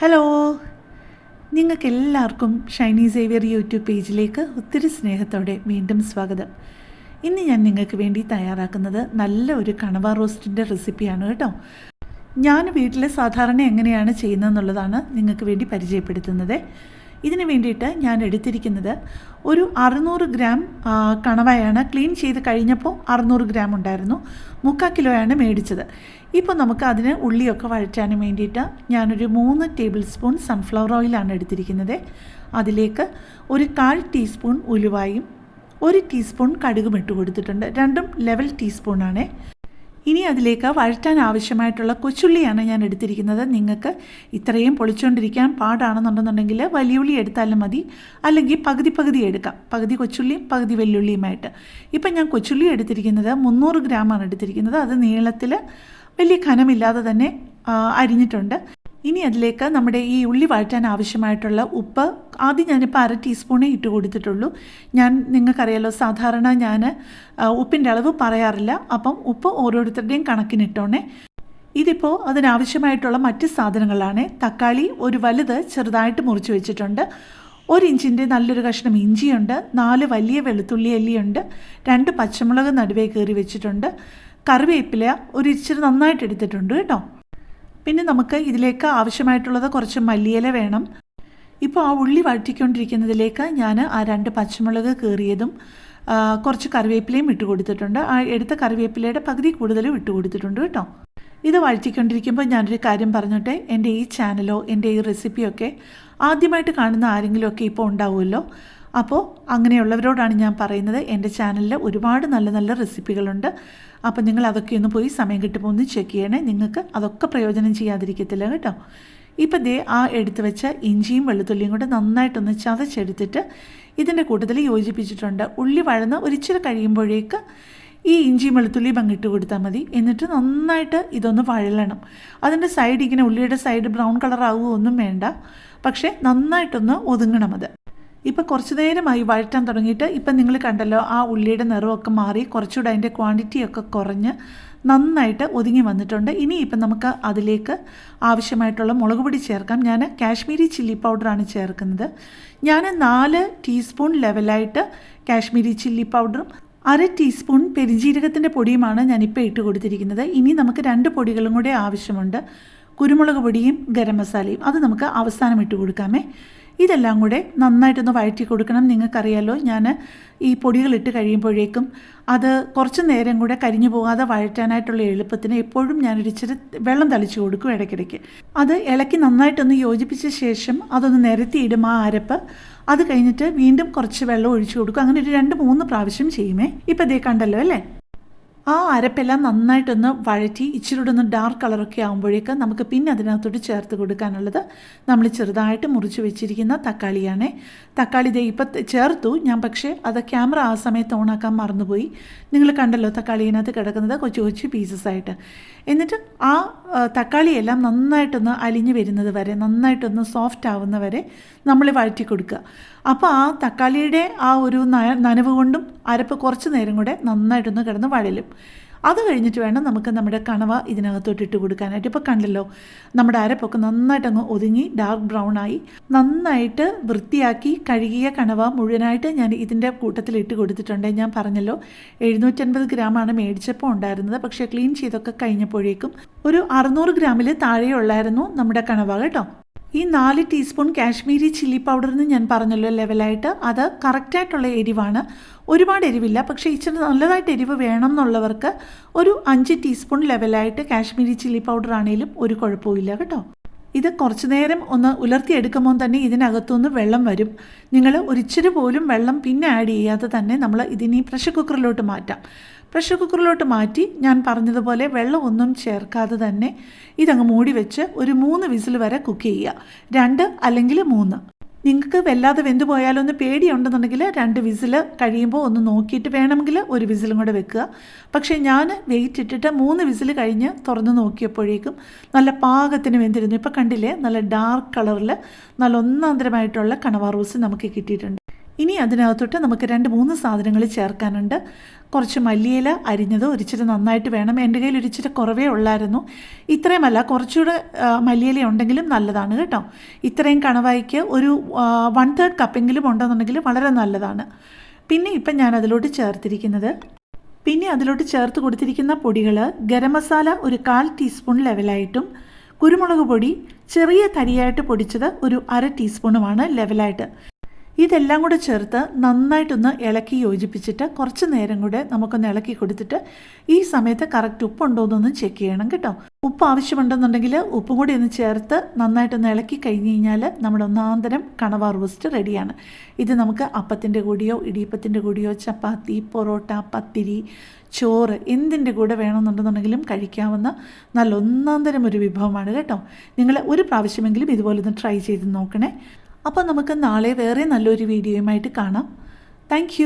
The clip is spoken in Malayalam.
ഹലോ നിങ്ങൾക്ക് എല്ലാവർക്കും ഷൈനി സേവിയർ യൂട്യൂബ് പേജിലേക്ക് ഒത്തിരി സ്നേഹത്തോടെ വീണ്ടും സ്വാഗതം. ഇന്ന് ഞാൻ നിങ്ങൾക്ക് വേണ്ടി തയ്യാറാക്കുന്നത് നല്ല ഒരു കണവ റോസ്റ്റിന്റെ റെസിപ്പിയാണ് കേട്ടോ. ഞാൻ വീട്ടിൽ സാധാരണ എങ്ങനെയാണ് ചെയ്യുന്നതെന്നുള്ളതാണ് നിങ്ങൾക്ക് വേണ്ടി പരിചയപ്പെടുത്തുന്നത്. ഇതിന് വേണ്ടിയിട്ട് ഞാൻ എടുത്തിരിക്കുന്നത് ഒരു അറുന്നൂറ് ഗ്രാം കണവയാണ്. ക്ലീൻ ചെയ്ത് കഴിഞ്ഞപ്പോൾ അറുന്നൂറ് ഗ്രാം ഉണ്ടായിരുന്നു. മുക്കാൽ കിലോയാണ് മേടിച്ചത്. ഇപ്പോൾ നമുക്ക് അതിന് ഉള്ളിയൊക്കെ വഴറ്റാനും വേണ്ടിയിട്ട് ഞാനൊരു മൂന്ന് ടേബിൾ സ്പൂൺ സൺഫ്ലവർ ഓയിലാണ് എടുത്തിരിക്കുന്നത്. അതിലേക്ക് ഒരു കാൽ ടീസ്പൂൺ ഉലുവായും ഒരു ടീസ്പൂൺ കടുകും ഇട്ട് കൊടുത്തിട്ടുണ്ട്. രണ്ടും ലെവൽ ടീസ്പൂണാണേ ഇനി അതിലേക്ക് വഴറ്റാൻ ആവശ്യമായിട്ടുള്ള കൊച്ചുള്ളിയാണ് ഞാൻ എടുത്തിരിക്കുന്നത്. നിങ്ങൾക്ക് ഇത്രയും പൊളിച്ചുകൊണ്ടിരിക്കാൻ പാടാണെന്നുണ്ടെന്നുണ്ടെങ്കിൽ വലിയ ഉള്ളി എടുത്താലും മതി. അല്ലെങ്കിൽ പകുതി പകുതി എടുക്കാം. പകുതി കൊച്ചുള്ളിയും പകുതി വെല്ലുള്ളിയുമായിട്ട്. ഇപ്പം ഞാൻ കൊച്ചുള്ളി എടുത്തിരിക്കുന്നത് മുന്നൂറ് ഗ്രാമാണ് എടുത്തിരിക്കുന്നത്. അത് നീളത്തിൽ വലിയ ഖനമില്ലാതെ തന്നെ അരിഞ്ഞിട്ടുണ്ട്. ഇനി അതിലേക്ക് നമ്മുടെ ഈ ഉള്ളി വഴറ്റാൻ ആവശ്യമായിട്ടുള്ള ഉപ്പ് ആദ്യം ഞാനിപ്പോൾ അര ടീസ്പൂണേ ഇട്ട് കൊടുത്തിട്ടുള്ളൂ. ഞാൻ നിങ്ങൾക്കറിയാലോ സാധാരണ ഞാൻ ഉപ്പിന്റെ അളവ് പറയാറില്ല. അപ്പം ഉപ്പ് ഓരോരുത്തരുടെയും കണക്കിനിട്ടോണേ. ഇതിപ്പോൾ അതിനാവശ്യമായിട്ടുള്ള മറ്റ് സാധനങ്ങളാണ്. തക്കാളി ഒരു വലുത് ചെറുതായിട്ട് മുറിച്ച് വെച്ചിട്ടുണ്ട്. ഒരു ഇഞ്ചിന്റെ നല്ലൊരു കഷ്ണം ഇഞ്ചിയുണ്ട്. നാല് വലിയ വെളുത്തുള്ളി അല്ലിയുണ്ട്. രണ്ട് പച്ചമുളക് നടുവേ കയറി വെച്ചിട്ടുണ്ട്. കറിവേപ്പില ഒരു ഇച്ചിരി നന്നായിട്ട് എടുത്തിട്ടുണ്ട് കേട്ടോ. പിന്നെ നമുക്ക് ഇതിലേക്ക് ആവശ്യമായിട്ടുള്ളത് കുറച്ച് മല്ലിയില വേണം. ഇപ്പോൾ ആ ഉള്ളി വഴറ്റിക്കൊണ്ടിരിക്കുന്നതിലേക്ക് ഞാൻ ആ രണ്ട് പച്ചമുളക് കീറിയതും കുറച്ച് കറിവേപ്പിലയും ഇട്ട് കൊടുത്തിട്ടുണ്ട്. ആ എടുത്ത കറിവേപ്പിലയുടെ പകുതി കൂടുതലും ഇട്ട് കൊടുത്തിട്ടുണ്ട് കേട്ടോ. ഇത് വഴറ്റിക്കൊണ്ടിരിക്കുമ്പോൾ ഞാനൊരു കാര്യം പറഞ്ഞോട്ടെ? എന്റെ ഈ ചാനലോ എന്റെ ഈ റെസിപ്പിയൊക്കെ ആദ്യമായിട്ട് കാണുന്ന ആരെങ്കിലുമൊക്കെ ഇപ്പോൾ ഉണ്ടാവുമല്ലോ? അപ്പോൾ അങ്ങനെയുള്ളവരോടാണ് ഞാൻ പറയുന്നത്. എന്റെ ചാനലിൽ ഒരുപാട് നല്ല നല്ല റെസിപ്പികളുണ്ട്. അപ്പോൾ നിങ്ങൾ അതൊക്കെ ഒന്ന് പോയി സമയം കിട്ടുമ്പോൾ ഒന്ന് ചെക്ക് ചെയ്യണേ. നിങ്ങൾക്ക് അതൊക്കെ പ്രയോജനം ചെയ്യാതിരിക്കത്തില്ല കേട്ടോ. ഇപ്പം ദേ ആ എടുത്തു വെച്ച ഇഞ്ചിയും വെളുത്തുള്ളിയും കൂടെ നന്നായിട്ടൊന്ന് ചതച്ചെടുത്തിട്ട് ഇതിന്റെ കൂട്ടത്തിൽ യോജിപ്പിച്ചിട്ടുണ്ട്. ഉള്ളി വഴന്ന് ഒരിച്ചിരി കഴിയുമ്പോഴേക്ക് ഈ ഇഞ്ചി വെളുത്തുള്ളിയും പങ്കിട്ട് കൊടുത്താൽ മതി. എന്നിട്ട് നന്നായിട്ട് ഇതൊന്ന് വഴലണം. അതിന്റെ സൈഡ് ഇങ്ങനെ ഉള്ളിയുടെ സൈഡ് ബ്രൗൺ കളർ ആവുകയൊന്നും വേണ്ട. പക്ഷേ നന്നായിട്ടൊന്ന് ഒതുങ്ങണം അത്. ഇപ്പം കുറച്ച് നേരമായി വഴറ്റാൻ തുടങ്ങിയിട്ട് ഇപ്പം നിങ്ങൾ കണ്ടല്ലോ ആ ഉള്ളിയുടെ നിറമൊക്കെ മാറി കുറച്ചുകൂടെ അതിന്റെ ക്വാണ്ടിറ്റിയൊക്കെ കുറഞ്ഞ് നന്നായിട്ട് ഒതുങ്ങി വന്നിട്ടുണ്ട്. ഇനി ഇപ്പം നമുക്ക് അതിലേക്ക് ആവശ്യമായിട്ടുള്ള മുളക് പൊടി ചേർക്കാം. ഞാൻ കാശ്മീരി ചില്ലി പൗഡറാണ് ചേർക്കുന്നത്. ഞാൻ നാല് ടീസ്പൂൺ ലെവലായിട്ട് കാശ്മീരി ചില്ലി പൗഡറും അര ടീസ്പൂൺ പെരിഞ്ജീരകത്തിന്റെ പൊടിയുമാണ് ഞാനിപ്പോൾ ഇട്ട് കൊടുത്തിരിക്കുന്നത്. ഇനി നമുക്ക് രണ്ട് പൊടികളും കൂടെ ആവശ്യമുണ്ട്. കുരുമുളക് പൊടിയും ഗരം മസാലയും. അത് നമുക്ക് അവസാനം ഇട്ട് കൊടുക്കാമേ. ഇതെല്ലാം കൂടെ നന്നായിട്ടൊന്ന് വഴറ്റി കൊടുക്കണം നിങ്ങൾക്കറിയാലോ. ഞാൻ ഈ പൊടികളിട്ട് കഴിയുമ്പോഴേക്കും അത് കുറച്ച് നേരം കൂടെ കരിഞ്ഞു പോകാതെ വഴറ്റാനായിട്ടുള്ള എളുപ്പത്തിന് എപ്പോഴും ഞാൻ ഇച്ചിരി വെള്ളം തളിച്ചു കൊടുക്കും ഇടയ്ക്കിടയ്ക്ക്. അത് ഇളക്കി നന്നായിട്ടൊന്ന് യോജിപ്പിച്ച ശേഷം അതൊന്ന് നിരത്തിയിടും ആ അരപ്പ്. അത് കഴിഞ്ഞിട്ട് വീണ്ടും കുറച്ച് വെള്ളം ഒഴിച്ചു കൊടുക്കും. അങ്ങനെ ഒരു രണ്ട് മൂന്ന് പ്രാവശ്യം ചെയ്യുമേ. ഇപ്പം ഇതേ കണ്ടല്ലോ അല്ലേ? ആ അരപ്പെല്ലാം നന്നായിട്ടൊന്ന് വഴറ്റി ഇച്ചിരി ഒന്ന് ഡാർക്ക് കളറൊക്കെ ആകുമ്പോഴേക്ക് നമുക്ക് പിന്നെ അതിനകത്തോട്ട് ചേർത്ത് കൊടുക്കാനുള്ളത് നമ്മൾ ചെറുതായിട്ട് മുറിച്ച് വെച്ചിരിക്കുന്ന തക്കാളിയാണ്. തക്കാളി ദേ ഇപ്പം ചേർത്തു. ഞാൻ പക്ഷേ അത് ക്യാമറ ആ സമയത്ത് ഓണാക്കാൻ മറന്നുപോയി. നിങ്ങൾ കണ്ടല്ലോ തക്കാളി ഇതിനകത്ത് കിടക്കുന്നത് കൊച്ചു കൊച്ചു പീസസ് ആയിട്ട്. എന്നിട്ട് ആ തക്കാളിയെല്ലാം നന്നായിട്ടൊന്ന് അലിഞ്ഞു വരുന്നത് വരെ നന്നായിട്ടൊന്ന് സോഫ്റ്റ് ആവുന്ന വരെ നമ്മൾ വഴറ്റി കൊടുക്കുക. അപ്പോൾ ആ തക്കാളിയുടെ ആ ഒരു നനവ് കൊണ്ടും അരപ്പ് കുറച്ച് നേരം കൂടെ നന്നായിട്ടൊന്ന് കിടന്ന് വഴലും. അത് കഴിഞ്ഞിട്ട് വേണം നമുക്ക് നമ്മുടെ കണവ ഇതിനകത്തോട്ട് ഇട്ട് കൊടുക്കാനായിട്ട്. ഇപ്പോൾ കണ്ടല്ലോ നമ്മുടെ അരപ്പൊക്കെ നന്നായിട്ട് അങ്ങ് ഒതുങ്ങി ഡാർക്ക് ബ്രൗൺ ആയി. നന്നായിട്ട് വൃത്തിയാക്കി കഴുകിയ കണവ മുഴുവനായിട്ട് ഞാൻ ഇതിന്റെ കൂട്ടത്തിൽ ഇട്ട് കൊടുത്തിട്ടുണ്ട്. ഞാൻ പറഞ്ഞല്ലോ എഴുന്നൂറ്റൻപത് ഗ്രാമാണ് മേടിച്ചപ്പോൾ ഉണ്ടായിരുന്നത്. പക്ഷേ ക്ലീൻ ചെയ്തൊക്കെ കഴിഞ്ഞപ്പോഴേക്കും ഒരു അറുന്നൂറ് ഗ്രാമിൽ താഴെയുള്ളായിരുന്നു നമ്മുടെ കണവ കേട്ടോ. ഈ നാല് ടീസ്പൂൺ കാശ്മീരി ചില്ലി പൗഡറിന് ഞാൻ പറഞ്ഞല്ലോ ലെവലായിട്ട്. അത് കറക്റ്റായിട്ടുള്ള എരിവാണ്. ഒരുപാട് എരിവില്ല. പക്ഷേ ഇച്ചിരി നല്ലതായിട്ട് എരിവ് വേണം എന്നുള്ളവർക്ക് ഒരു അഞ്ച് ടീസ്പൂൺ ലെവലായിട്ട് കാശ്മീരി ചില്ലി പൗഡർ ആണെങ്കിലും ഒരു കുഴപ്പമില്ല കേട്ടോ. ഇത് കുറച്ച് നേരം ഒന്ന് ഉലർത്തിയെടുക്കുമ്പോൾ തന്നെ ഇതിനകത്തുനിന്ന് വെള്ളം വരും. നിങ്ങൾ ഒരിച്ചിരി പോലും വെള്ളം പിന്നെ ആഡ് ചെയ്യാതെ തന്നെ നമ്മൾ ഇതിനി പ്രഷർ കുക്കറിലോട്ട് മാറ്റാം. പ്രഷർ കുക്കറിലോട്ട് മാറ്റി ഞാൻ പറഞ്ഞതുപോലെ വെള്ളമൊന്നും ചേർക്കാതെ തന്നെ ഇതങ്ങ് മൂടി വെച്ച് ഒരു മൂന്ന് വിസിൽ വരെ കുക്ക് ചെയ്യുക. രണ്ട് അല്ലെങ്കിൽ മൂന്ന്. നിങ്ങൾക്ക് വല്ലാതെ വെന്ത് പോയാലൊന്ന് പേടിയുണ്ടെന്നുണ്ടെങ്കിൽ രണ്ട് വിസിൽ കഴിയുമ്പോൾ ഒന്ന് നോക്കിയിട്ട് വേണമെങ്കിൽ ഒരു വിസിലും കൂടെ വെക്കുക. പക്ഷേ ഞാൻ വെയിറ്റ് ഇട്ടിട്ട് മൂന്ന് വിസിൽ കഴിഞ്ഞ് തുറന്ന് നോക്കിയപ്പോഴേക്കും നല്ല പാകത്തിന് വെന്തിരുന്നു. ഇപ്പോൾ കണ്ടില്ലേ? നല്ല ഡാർക്ക് കളറിൽ നല്ല ഒന്നാന്തരമായിട്ടുള്ള കണവ റോസ് നമുക്ക് കിട്ടിയിട്ടുണ്ട്. ഇനി അതിനകത്തോട്ട് നമുക്ക് രണ്ട് മൂന്ന് സാധനങ്ങൾ ചേർക്കാനുണ്ട്. കുറച്ച് മല്ലിയില അരിഞ്ഞത് ഒരിച്ചിരി നന്നായിട്ട് വേണം. എന്റെ കയ്യിൽ ഒരിച്ചിരി കുറവേ ഉള്ളായിരുന്നു. ഇത്രയുമല്ല കുറച്ചുകൂടെ മല്ലിയില ഉണ്ടെങ്കിലും നല്ലതാണ് കേട്ടോ. ഇത്രയും കണവായിക്ക് ഒരു വൺ തേർഡ് കപ്പെങ്കിലും ഉണ്ടെന്നുണ്ടെങ്കിൽ വളരെ നല്ലതാണ്. പിന്നെ ഇപ്പം ഞാൻ അതിലോട്ട് ചേർത്തിരിക്കുന്നത് പിന്നെ അതിലോട്ട് ചേർത്ത് കൊടുത്തിരിക്കുന്ന പൊടികൾ ഗരം മസാല ഒരു കാൽ ടീസ്പൂൺ ലെവലായിട്ടും കുരുമുളക് പൊടി ചെറിയ തരിയായിട്ട് പൊടിച്ചത് ഒരു അര ടീസ്പൂണുമാണ് ലെവലായിട്ട് ഇതെല്ലാം കൂടെ ചേർത്ത് നന്നായിട്ടൊന്ന് ഇളക്കി യോജിപ്പിച്ചിട്ട് കുറച്ച് നേരം കൂടെ നമുക്കൊന്ന് ഇളക്കി കൊടുത്തിട്ട് ഈ സമയത്ത് കറക്റ്റ് ഉപ്പുണ്ടോ എന്നൊന്ന് ചെക്ക് ചെയ്യണം കേട്ടോ. ഉപ്പ് ആവശ്യമുണ്ടെന്നുണ്ടെങ്കിൽ ഉപ്പും കൂടി ഒന്ന് ചേർത്ത് നന്നായിട്ടൊന്ന് ഇളക്കി കഴിഞ്ഞ് കഴിഞ്ഞാൽ നമ്മുടെ ഒന്നാന്തരം കണവാർ റോസ്റ്റ് റെഡിയാണ് ഇത് നമുക്ക് അപ്പത്തിന്റെ കൂടിയോ ഇടിയപ്പത്തിന്റെ കൂടിയോ ചപ്പാത്തി പൊറോട്ട പത്തിരി ചോറ് എന്തിന്റെ കൂടെ വേണമെന്നുണ്ടെന്നുണ്ടെങ്കിലും കഴിക്കാവുന്ന നല്ല ഒന്നാന്തരം ഒരു വിഭവമാണ് കേട്ടോ. നിങ്ങൾ ഒരു പ്രാവശ്യമെങ്കിലും ഇതുപോലെ ഒന്ന് ട്രൈ ചെയ്ത് നോക്കണേ. അപ്പോൾ നമുക്ക് നാളെ വേറെ നല്ലൊരു വീഡിയോയുമായിട്ട് കാണാം. താങ്ക്